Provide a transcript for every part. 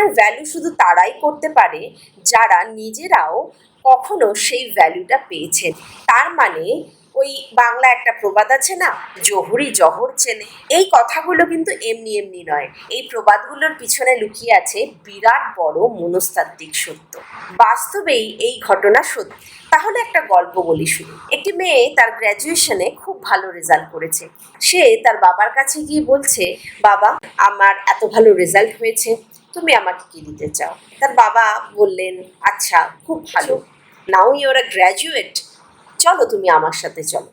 ঘটনার ভ্যালু শুধু তারাই করতে পারে যারা নিজেরাও কখনো সেই ভ্যালুটা পেয়েছেন তার মানে ওই বাংলা একটা প্রবাদ আছে না, জহুরি জহর চেনে। এই কথাগুলো কিন্তু এমনি এমনি নয়। এই প্রবাদগুলোর পিছনে লুকিয়ে আছে বিরাট বড় মনস্তাত্ত্বিক সত্য। বাস্তবেই এই ঘটনা সত্যি। তাহলে একটা গল্প বলি শুরু। একটি মেয়ে তার গ্র্যাজুয়েশনে খুব ভালো রেজাল্ট করেছে। সে তার বাবার কাছে গিয়ে বলছে, বাবা, আমার এত ভালো রেজাল্ট হয়েছে। তুমি আমাকে কি দিতে চাও? তার বাবা বললেন আচ্ছা খুব ভালো। নাও ইউর আ গ্র্যাজুয়েট চলো তুমি আমার সাথে চলো।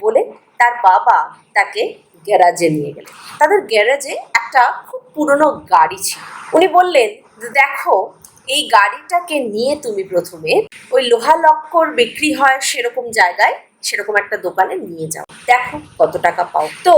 বলে তার বাবা তাকে গ্যারাজে নিয়ে গেলেন। তাদের গ্যারাজে একটা খুব পুরনো গাড়ি ছিল। উনি বললেন, দেখো, এই গাড়িটাকে নিয়ে তুমি প্রথমে ওই লোহা লক্কর বিক্রি হয় সেরকম জায়গায়, সেরকম একটা দোকানে নিয়ে যাও। দেখো কত টাকা পাও। তো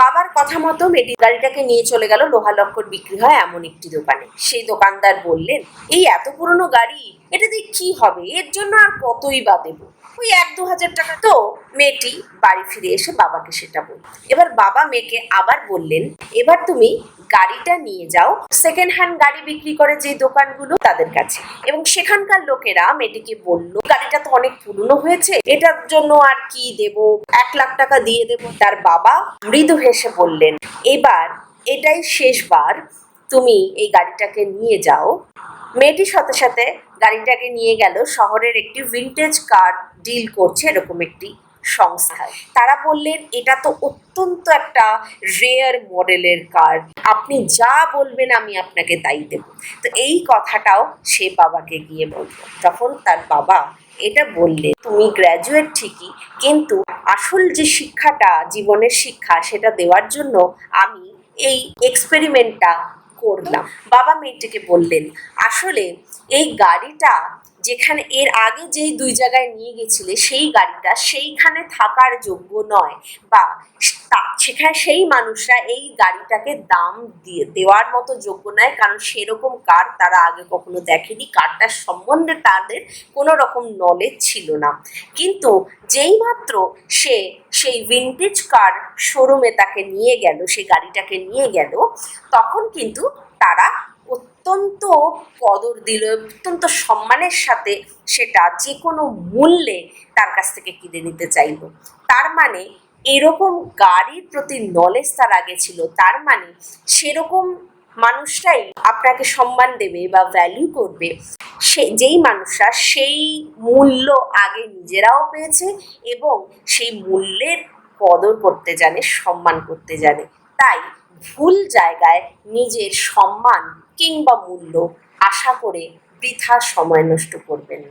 বাবার কথা মতো মেয়েটি গাড়িটাকে নিয়ে চলে গেল লোহা লক্কর বিক্রি হয় এমন একটি দোকানে। সেই দোকানদার বললেন, এই এত পুরনো গাড়ি, এটা দিয়ে কি হবে? এর জন্য আর কতই বা দেবো? ওই এক দু হাজার টাকা তো মেয়েটি বাড়ি ফিরে এসে বাবাকে সেটা বলল। এবার বাবা মেয়েকে আবার বললেন, এবার তুমি গাড়িটা নিয়ে যাও। সেকেন্ড হ্যান্ড গাড়ি বিক্রি করে যে দোকানগুলো তাদের কাছে। এবং সেখানকার লোকেরা মেয়েটিকে বলল, গাড়িটা তো অনেক পুরনো হয়েছে, এটার জন্য আর কি দেব? এক লাখ টাকা দিয়ে দেব। তার বাবা মৃদু হেসে বললেন, এবার এটাই শেষবার তুমি এই গাড়িটাকে নিয়ে যাও। মেয়েটির সাথে সাথে গাড়িটাকে নিয়ে গেল। শহরের একটি ভিন্টেজ কার ডিল করছে এরকম একটি সংস্থায় তারা বললেন, এটা তো অত্যন্ত একটা রেয়ার মডেলের কার আপনি যা বলবেন আমি আপনাকে তাই দেব। তো এই কথাটাও সে বাবাকে গিয়ে বলল। তখন তার বাবা এটা বললে তুমি গ্র্যাজুয়েট ঠিকই, কিন্তু আসল যে শিক্ষাটা, জীবনের শিক্ষা, সেটা দেওয়ার জন্য আমি এই এক্সপেরিমেন্টটা করলাম। বাবা মেয়েটিকে বললেন আসলে এই গাড়িটা যেখানে এর আগে যেই দুই জায়গায় নিয়ে গেছিলে, সেই গাড়িটা সেইখানে থাকার যোগ্য নয় বা সেখানে সেই মানুষরা এই গাড়িটাকে দাম দিয়ে, দেওয়ার মতো যোগ্য নয়। কারণ সেরকম কার তারা আগে কখনো দেখেনি। কারটার সম্বন্ধে তাদের কোনো রকম নলেজ ছিল না। কিন্তু যেই মাত্র সে, সেই ভিন্টেজ কার শোরুমে তাকে নিয়ে গেল সেই গাড়িটাকে নিয়ে গেল, তখন কিন্তু তারা অত্যন্ত কদর দিল, অত্যন্ত সম্মানের সাথে সেটা যে কোনো মূল্যে তার কাছ থেকে কিনে নিতে চাইলো। তার মানে এরকম গাড়ির প্রতি নলেজ তার আগে ছিল। তার মানে সেরকম মানুষরাই আপনাকে সম্মান দেবে বা ভ্যালু করবে। সে, যেই মানুষরা সেই মূল্য আগে নিজেরাও পেয়েছে এবং সেই মূল্যের কদর করতে জানে, সম্মান করতে জানে। তাই ভুল জায়গায় নিজের সম্মান কিংবা মূল্য আশা করে বৃথা সময় নষ্ট করবে